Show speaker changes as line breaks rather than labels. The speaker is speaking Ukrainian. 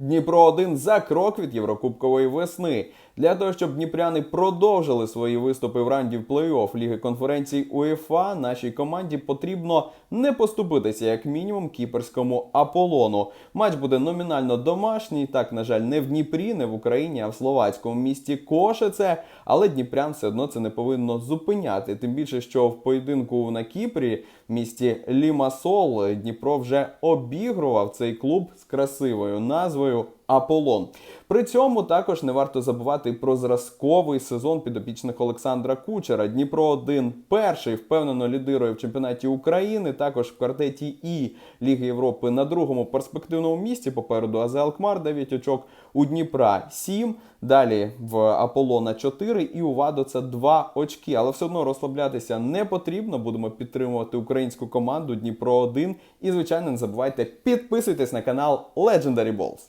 Дніпро 1 за крок від Єврокубкової весни. Для того, щоб дніпряни продовжили свої виступи в раунді плей-офф Ліги конференцій УЄФА, нашій команді потрібно не поступитися як мінімум кіперському Аполлону. Матч буде номінально домашній. Так, на жаль, не в Дніпрі, не в Україні, а в словацькому місті Кошице. Але Дніпрян все одно це не повинно зупиняти. Тим більше, що в поєдинку на Кіпрі, в місті Лімасол, Дніпро вже обігрував цей клуб з красивою назвою Аполлон. При цьому також не варто забувати про зразковий сезон підопічних Олександра Кучера. Дніпро 1 перший впевнено лідирує в чемпіонаті України. Також в квартеті І Ліги Європи на другому перспективному місці. Попереду АЗ Алкмар 9 очок, у Дніпра 7. Далі в Аполлона 4 і у Вадоца 2 очки. Але все одно розслаблятися не потрібно. Будемо підтримувати українську команду Дніпро 1. І, звичайно, не забувайте підписуйтесь на канал Legendary Balls.